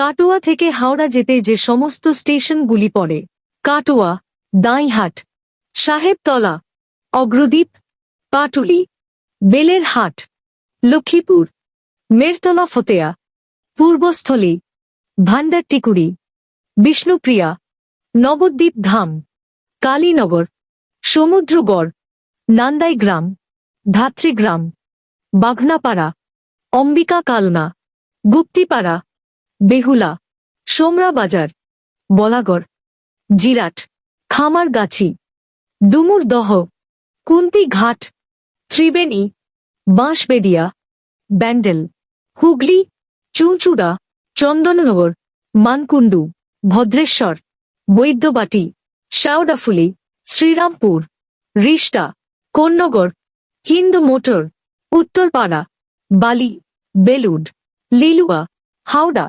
কাটোয়া থেকে হাওড়া যেতে যে সমস্ত স্টেশনগুলি পড়ে, কাটোয়া, দাঁইহাট, সাহেবতলা, অগ্রদ্বীপ, পাটুলি বেলের হাট লক্ষ্মীপুর, মেরতলা ফতেয়া, পূর্বস্থলী ভান্ডারটিকুড়ি বিষ্ণুপ্রিয়া, নবদ্বীপ ধাম, কালীনগর, সমুদ্রগড় নান্দাই গ্রাম ধাত্রীগ্রাম বাঘনাপাড়া অম্বিকা কালনা, গুপ্তিপাড়া বেহুলা, সোমরা বাজার, বলাগড়, জিরাট, খামারগাছি ডুমুরদহ কুন্তি ঘাট, ত্রিবেণী, বাঁশবেডিয়া, ব্যান্ডেল, হুগলি, চুঁচুড়া, চন্দননগর, মানকুণ্ডু, ভদ্রেশ্বর, বৈদ্যবাটি, শাওডাফুলি, শ্রীরামপুর, রিষ্টা কোন্নগর হিন্দু মোটর, উত্তরপাড়া, বালি, বেলুড, লিলুয়া, হাওড়া